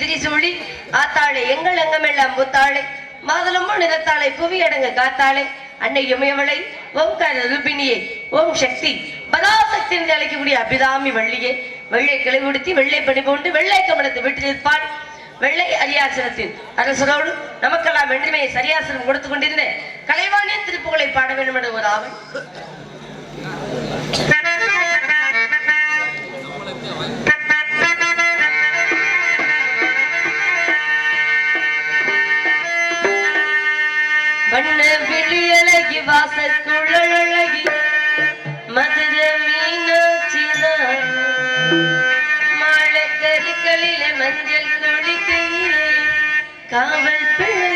திரிசூழி ஆத்தாளை எங்கள் எங்கமெல்லாம் புத்தாளை மாதுளம்பு நிறத்தாளை புவி அடங்க காத்தாளை. அன்னை இமயவளை ஓம்கார ரூபிணியே ஓம் சக்தி. பதாசக்தி என்று அழைக்கக்கூடிய அபிதாமி வள்ளியே வெள்ளை கிளை உடுத்தி வெள்ளை பணி பூண்டு வெள்ளை கமலத்தை விட்டிருப்பாள் வெள்ளை அரியாசனத்தின் அரசரோடு நமக்கெல்லாம் வெண்மையை சரியாசனம் கொடுத்து கொண்டிருந்த கலைவாணியின் திருப்புகளை பாட வேண்டும் என்ற ஒரு ஆவல். விழியழகி வாசக்குழலழகி மதுர மீனாட்சிதான் மாழக்கரிகளில மஞ்சள் குளிக்கையிலே காவல் பிள்ளையாருதான்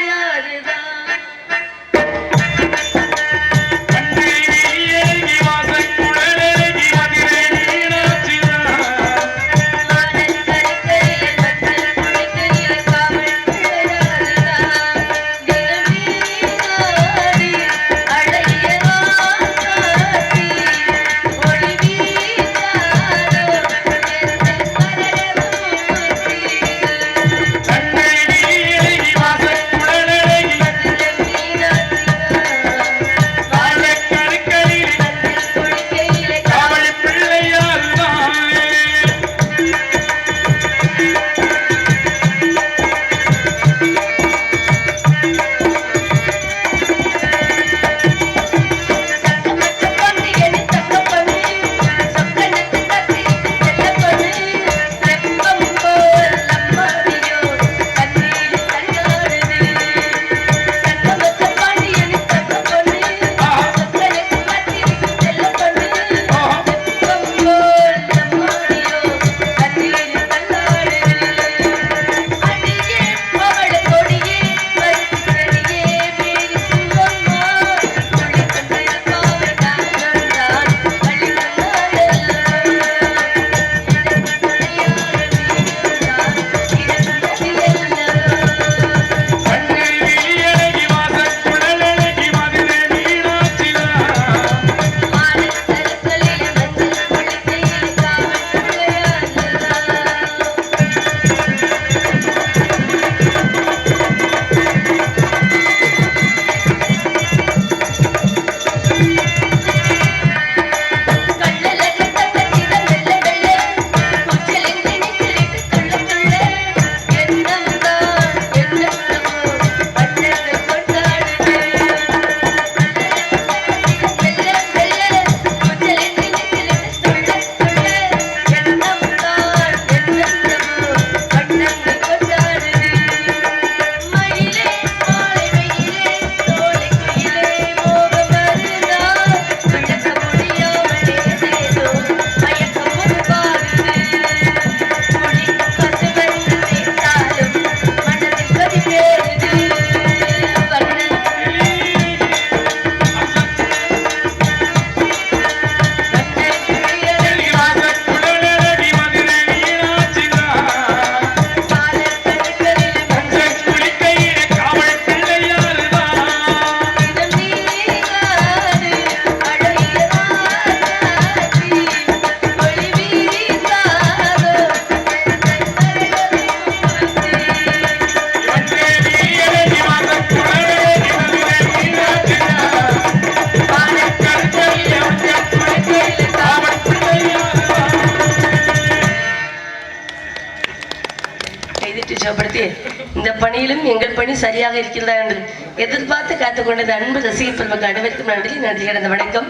பணியிலும் எங்கள் பணி சரியாக இருக்கிறதா என்று எதிர்பார்த்து காத்துக்கொண்டது அன்பு ரசிகர் பெருமக்கு அனைவருக்கும் நன்றி. நன்றி கடந்த வணக்கம்.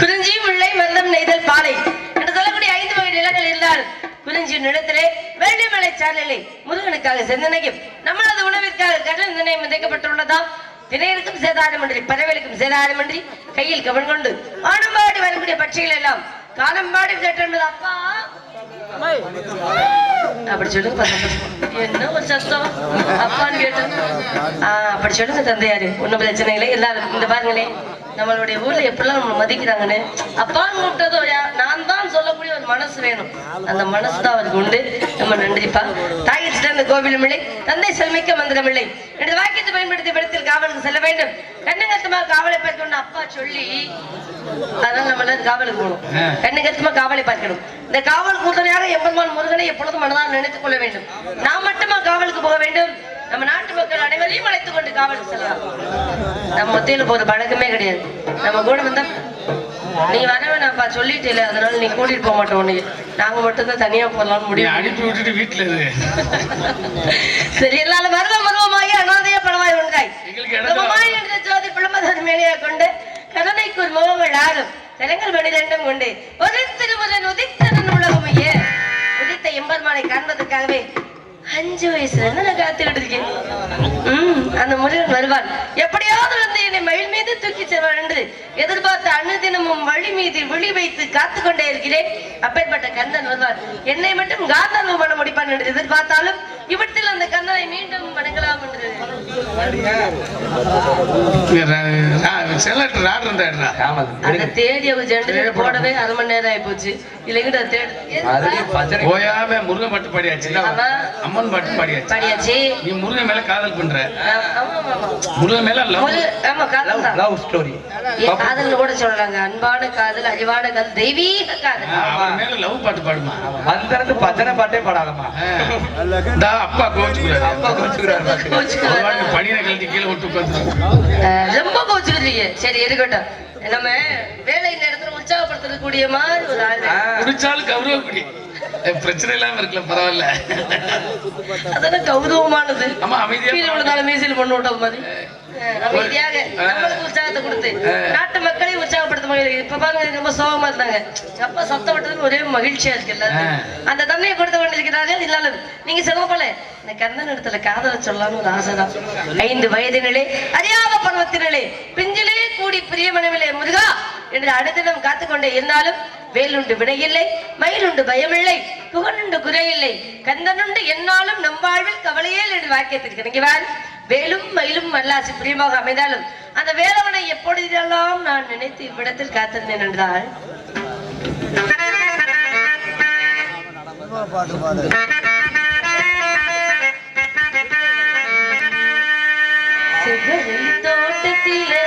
குறிஞ்சி முல்லை மந்தம் நெய்தல் பாலை. என்று சொல்லக்கூடிய ஐந்து வகை நிலங்கள் இருந்தால் குறிஞ்சி நிலத்திலே வெள்ளிமலை சாலையிலே முருகனுக்காக சிந்தனையும் நம்மளது உணவிற்காக கடல் நிர்ணயம் விதைக்கப்பட்டுள்ளதாம் திணையருக்கும் சேதாரமன்றி பறவைகளுக்கும் சேதாரமன்றி கையில் கவன் கொண்டு ஆனம்பாடி வரக்கூடிய பட்சிகள் எல்லாம் காலம்பாடி கேட்டது அப்பா. அப்படி சொல்லுங்க. என்ன ஒரு சத்தம்? அப்பான்னு கேட்டோம் ஆஹ் அப்படி சொல்லுங்க தந்தையாரு. ஒண்ணும் பிரச்சனை இல்லை. எல்லாரும் இந்த பாருங்களே நம்மளுடைய ஊர்ல எப்படிலாம் நம்ம மதிக்கிறாங்கன்னு. அப்பான்னு கூப்பிட்டதோ நான் தான் சொல்லக்கூடிய ஒரு மனசு வேணும். அந்த மனசு தான் அவருக்கு உண்டு. நம்ம நன்றிப்பா தாயை சிறந்த கோவிலும் இல்லை. தந்தை செல்மிக்க மந்திரம் இல்லை. என்று வாக்கியத்தை பயன்படுத்தி படத்தில் காவலுக்கு செல்ல வேண்டும். கண்ணுங்கத்தமாக காவலை பார்க்கணும்னு அப்பா சொல்லி அதனால நம்ம எல்லாரும் காவலுக்கு போகணும். கண்ணுங்கத்தமா காவலை பார்க்கணும். இந்த காவல் கூட்டணியாக எம்பெருமான் முருகனை எப்பொழுதும் மனதால் நினைத்துக் கொள்ள வேண்டும். நாம் மட்டுமா காவலுக்கு போக வேண்டும்? நம்ம நாட்டு மக்கள் அனைவரையும் அழைத்துக் கொண்டு காவலுக்கு செல்லலாம். நம்ம மத்தியில போற பழக்கமே கிடையாது. நம்ம கூட வந்தா நீ வர வேணாம்ப்பா சொல்லிட்டே அதனால நீ கூட்டிட்டு போக மாட்டோம் உன்னை நாங்க மட்டும் தான் தனியா போடலாம்னு நீ முடிவு அனுப்பி விட்டுட்டு வீட்டுல சரி எல்லாரும் மருத மருவமாகி அனாதைய இடம் பிரமமாய் என்ற ஜோதி பிளமதன் மேலேயே கொண்டு கருணைக்கு ஒரு முகங்கள் ஆறும். திறங்கள் பனிரெண்டும் கொண்டு ஒரு திருமுருகன் உதித்தனன் உலகமைய உதித்த எம்பெருமானை காண்பதற்காகவே அஞ்சு வயசுல இருந்து நான் காத்துக்கிட்டு இருக்கேன். உம் அந்த முருகன் வருவான் எப்படியாவது வந்து என்னை மயில் மீது தூக்கி செல்வான் என்று எதிர்பார்த்த அனுதினமும் வழி மீது விழி வைத்து காத்து கொண்டே இருக்கிறேன். அப்பேற்பட்ட கந்தன் வருவான் என்னை மட்டும் காந்தர்வம் பண்ண முடிப்பான் என்று எதிர்பார்த்தாலும் இவற்றில் அந்த கந்தனை மீண்டும் வணங்கலாம் என்று. செலக்டர் ஆர்டர் இருந்தா அந்த தேடி அவங்க ஜெண்டர் போடவே அரை மணி நேரம் ஆகி போச்சு இல்லைங்கிட்ட தேடி. ஓயாம முருகன் பாட்டு பாடியாச்சு. இல்ல? ஆமா. அம்மன் பாட்டு பாடியாச்சு. பாடியாச்சு. நீ முருகன் மேல காதல் பண்ற. முருகன் மேல லவ் ஆமா காதல் தான். லவ் ஸ்டோரி ஏன் காதல்னு கூட சொல்றாங்க அன்பான காதல் அறிவான காதல் தெய்வீக காதல். அவன் மேல லவ் பாட்டு பாடுமா? வந்திருந்து பஜனை பாட்டே பாடாதம்மா. டா அப்பா கோச்சுக்கிறாரு அப்பா கோச்சுக்கிறாரு. பணியில கழட்டி கீழே விட்டு உட்காந்து ரொம்ப கோச்சுக்கிறீங்க சரி இருக்கட்டும். நம்ம வேலை நேரத்துல உற்சாகப்படுத்தக்கூடிய மாதிரி ஒரு ஆள். குடிச்சாலும் கௌரவப்படி. பிரச்சனை இல்லாம இருக்கல பரவாயில்ல. அதெல்லாம் கௌரவமானது. ஆமா அமைதியா மீசில் பொண்ணு விட்ட மாதிரி. அமைதியாக நம்மளுக்கு உற்சாகத்தை கொடுத்து. நாட்டு மக்களை உற்சாகப்படுத்த மாதிரி இப்ப பாருங்க ரொம்ப சோகமா இருந்தாங்க. அப்ப சத்தம் விட்டதுக்கு ஒரே மகிழ்ச்சியா இருக்கு எல்லாரும் அந்த தன்மையை கொடுத்து கொண்டிருக்கிறார்கள் இல்லாலும் நீங்க சொல்ல போல இந்த கந்தன் இடத்துல காதல சொல்லலாம்னு ஒரு ஆசைதான். ஐந்து வயதினிலே அறியாத பருவத்தினிலே பிஞ்சிலே கூடி பிரியமனவிலே முருகா என்று அடுத்திடம் காத்துக்கொண்டே இருந்தாலும் வேலுண்டு வினையில்லை மயிலுண்டு பயமில்லை புகழுண்டு குறையில்லை. கந்தனுண்டு என்னாலும் நம் வாழ்வில் கவலையே என்று வாக்கியத்திற்கு நினைக்கிறார் வேலும் மயிலும் வல்லாசி பிரியமாக அமைந்தாலும் அந்த வேலவனை எப்பொழுதெல்லாம் நான் நினைத்து இவ்விடத்தில் காத்திருந்தேன் என்றால்? சிகரை தோட்டத்திலே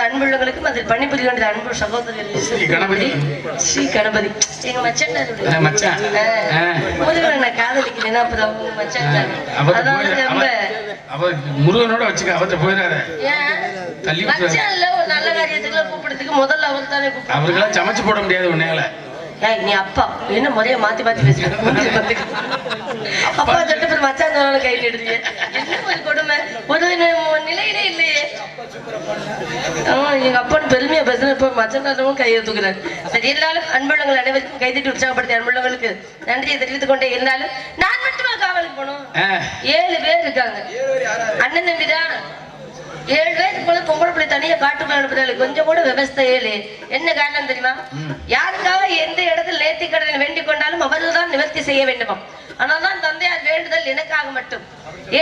கொடுத்த அன்புள்ளங்களுக்கும் அதில் பணிபுரிகின்ற அன்பு ஸ்ரீ சகோதரர்கள் கணபதி. ஸ்ரீ கணபதி. எங்க மச்சான். முருகன் நான் காதலிக்கலைன்னா அப்புறம் அவங்க மச்சான் போய் ரொம்ப அவ முருகனோட வச்சுக்க அவர்கிட்ட போயிடாத. தள்ளி விட்டுரு. மச்சான் இல்ல ஒரு நல்ல காரியத்துக்குள்ள கூப்பிடுறதுக்கு முதல்ல அவர் தானே கூப்பிடு அவருக்கெல்லாம் சமைச்சு போட முடியாது உன்னையால. ஏய் நீ அப்பா. என்ன முறைய மாத்தி மாத்தி பேசுற? அப்பா அப்புறம் மச்சான் சொன்னாலும் கை நிடுறீங்க என்ன ஒரு கொடுமை? ஒரு நிலையிலே இல்லையே. ஆமா, எங்க அப்பான்னு பெருமையா பேசுறேன். இப்ப மச்சனாலும் கையை தூக்குறாரு. சரி இருந்தாலும் அன்புள்ளங்கள் அனைவருக்கும் கைதட்டி உற்சாகப்படுத்தி அன்புள்ளங்களுக்கு நன்றியை தெரிவித்துக் கொண்டே இருந்தாலும் நான் மட்டுமா காவலுக்கு போனோம் ஏழு பேர் இருக்காங்க. அண்ணன் தம்பிதான். ஏழு பேருக்கு போல பொம்பளை பிள்ளை தனியா காட்டுக்குள்ள அனுப்புறாரு கொஞ்சம் கூட விவசாய என்ன காரணம் தெரியுமா? யாருக்காக எந்த இடத்தில் நேர்த்தி கடனை வேண்டிக் கொண்டாலும் அவர்கள் தான் நிவர்த்தி செய்ய வேண்டுமாம் ஆனால்தான் தந்தையார் வேண்டுதல் எனக்காக மட்டும்.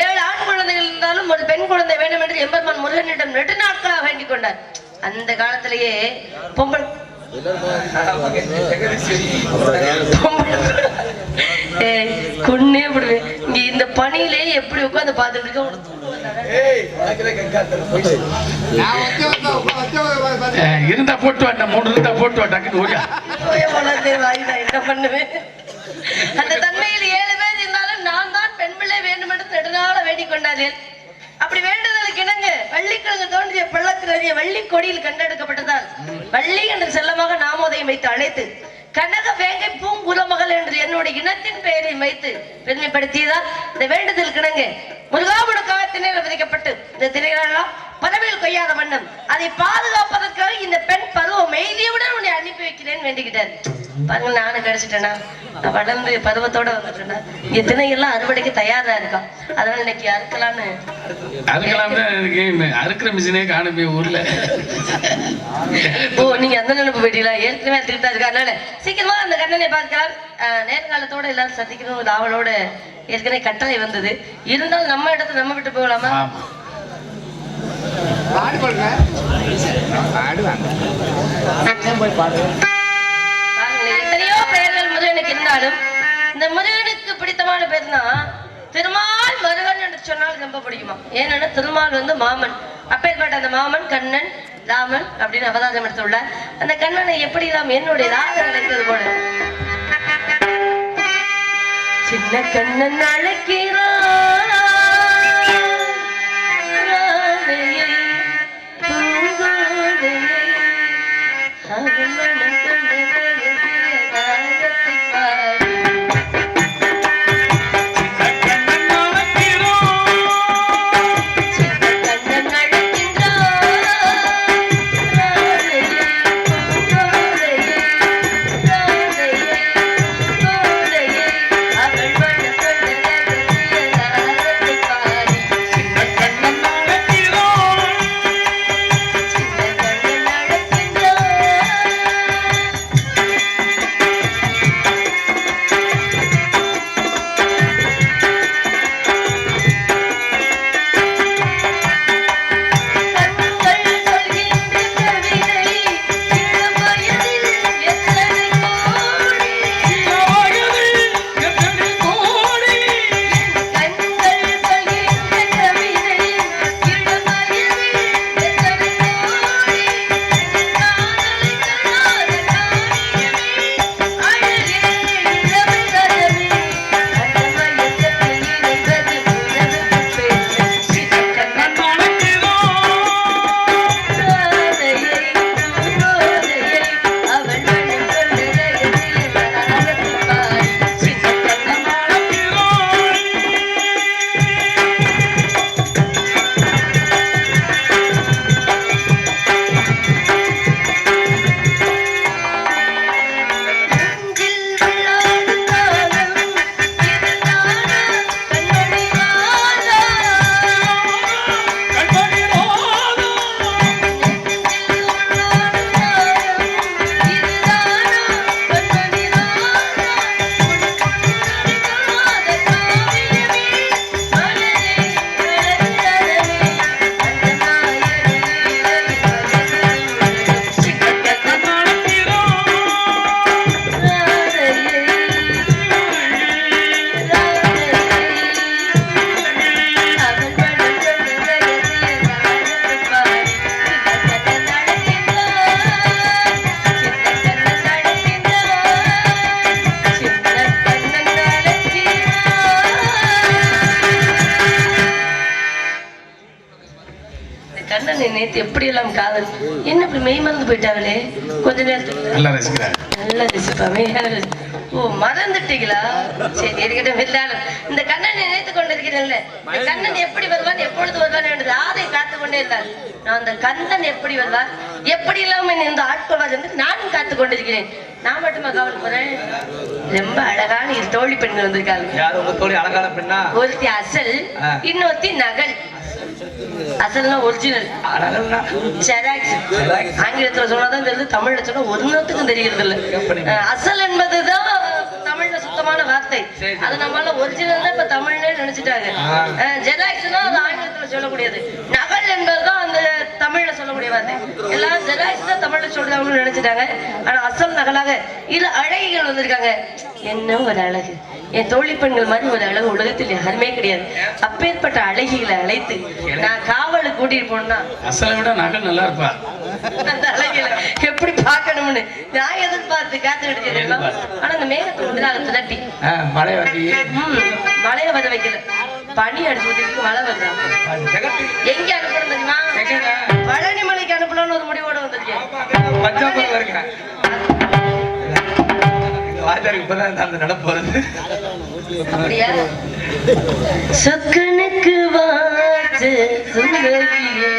ஏழு ஆண் குழந்தைகள் இருந்தாலும் ஒரு பெண் குழந்தை வேண்டும் என்று எம்பெருமான் முருகனிடம் நெடு நாட்களாக வேண்டிக் கொண்டார். அந்த காலத்திலேயே பொம்பளை கொன்னே விடுவேன் இங்க இந்த பணியிலே எப்படி உட்கார்ந்து பார்த்துட்டு இருக்க? இருந்தா போட்டு வா நான் மூணு இருந்தா போட்டு வா டக்குன்னு ஓடியா. போய் வளர்ந்தே வாய் நான் என்ன பண்ணுவேன்? அந்த தன்மையில் ஏழு பேர் இருந்தாலும் நான் தான் பெண் பிள்ளை வேண்டும் என்று நெடுநாள வேண்டிக் கொண்டார்கள். அப்படி வேண்டுதலுக்கு இணங்க வள்ளிக்கிழங்கு தோன்றிய பள்ளத்தில் அறிய வள்ளி கொடியில் கண்டெடுக்கப்பட்டதால் வள்ளி என்று செல்லமாக நாமோதயம் வைத்து அழைத்து கனக வேங்கை பூங்குலமகள் என்று என்னுடைய இனத்தின் பெயரை வைத்து பெருமைப்படுத்தியதால் இந்த வேண்டுதல் கிணங்க முருகாமுடுக்காக திணைகள் விதிக்கப்பட்டு இந்த திணைகளெல்லாம் பதவியில் கொய்யாத வண்ணம். அதை பாதுகாப்பதற்காக இந்த பெண் பருவம் மெய்தியுடன் உன்னை அனுப்பி வைக்கிறேன்னு வேண்டிக்கிட்டார் பாருங்க நானும் கிடைச்சிட்டேனா? நான் வளர்ந்து பருவத்தோட வந்துட்டேனா? இங்க திணையெல்லாம் அறுவடைக்கு தயாரா இருக்கான் அதனால இன்னைக்கு அறுக்கலான்னு இருக்கு. அறுக்கிற மிஷினே காணுமே ஊர்ல. ஓ நீங்க அந்த நினைப்பு போயிட்டீங்களா? ஏற்கனவே எடுத்துக்கிட்டு தான் இருக்கு? அதனால சீக்கிரமா அந்த கண்ணனை பார்க்கலாம். நேர்காலத்தோட எல்லாரும் சந்திக்கணும். ஒரு ஆவலோட ஏற்கனவே கட்டளை வந்தது. இருந்தாலும் நம்ம இடத்துல நம்ம விட்டு போகலாமா? ஆமா. பாருங்களேன், எத்தனையோ பெயர்கள் முருகனுக்கு இருந்தாலும் இந்த முருகனுக்கு பிடித்தமான பேர்னா திருமால் முருகன் என்று சொன்னால் ரொம்ப பிடிக்குமா? ஏன்னா திருமால் வந்து மாமன். அப்பேற்பட்ட அந்த மாமன் கண்ணன் ராமன் அப்படின்னு அவதாரம் எடுத்துள்ளார் அந்த கண்ணனை எப்படி நாம் என்னுடைய ராஜன் அழைத்தது போல? சின்ன கண்ணன் அழைக்கிறான். நல்லா ரசிக்கிறார். நல்ல ரசிப்பாமே ஓ மறந்துட்டீங்களா? சரி இருக்கட்டும் இருந்தாலும் இந்த கண்ணனை நினைத்து கொண்டிருக்கிறேன்ல. இந்த கண்ணன் எப்படி வருவான் எப்பொழுது வருவான் என்று ஆதை காத்து கொண்டே இருந்தார் நான் அந்த கந்தன் எப்படி வருவான் எப்படி இல்லாம இந்த ஆட்கொள்வார் என்று நானும் காத்து கொண்டிருக்கிறேன். நான் மட்டுமா கவலை போறேன்? ரொம்ப அழகான இரு தோழி பெண்கள் வந்திருக்காங்க. யார் உங்க தோழி? அழகான பெண்ணா? ஒருத்தி அசல். இன்னொருத்தி நகல். அசல்னா ஒரிஜினல் அழகா ஜெராக்ஸ் ஆங்கிலத்துல சொன்னாதான் தெரியுது தமிழ்ல சொன்னா ஒருத்தருக்கும் தெரியறது இல்ல அசல் என்பதுதான் தமிழ்ல சுத்தமான வார்த்தை. அது நம்மளால ஒரிஜினல் தான் இப்ப தமிழ்னே நினைச்சிட்டாங்க. ஆ. ஜெராக்ஸ் தான் அது ஆங்கிலத்துல சொல்லக்கூடியது. நகல் என்பதுதான் அந்த தமிழ்ல சொல்லக்கூடிய வார்த்தை எல்லாம் ஜெராக்ஸ் தான் தமிழ்ல சொல்றாங்கன்னு நினைச்சிட்டாங்க. ஆனா அசல் நகலாக இரு அழகிகள் வந்திருக்காங்க. என்ன ஒரு அழகு? என் தோழி பெண்கள் மாதிரி ஒரு அழகு உலகத்தில் யாருமே கிடையாது. அப்பேற்பட்ட அழகிகளை அழைத்து நான் காவலுக்கு கூட்டிட்டு போனா அசலை விட நகல் நல்லா இருப்பா. அந்த அழகில. நான் எதிர்பார்த்து காத்துக்கிட்டு இருக்கேன் ஆனா அந்த மேகத்தை வந்து நாங்க திரட்டி. மழை மழைய வர வைக்கல. பனி அடிச்சு ஊத்திருக்கு மழை வருதா? ஜெகத்தி எங்க அனுப்பணும் தெரியுமா? பழனி மலைக்கு அனுப்பணும்னு ஒரு முடிவோட வந்திருக்கேன். வாஜாருக்கு இப்பதான் அந்த நடப்பு வருது அப்படியா? சொக்கனுக்கு வாச்சு சுந்தரியே.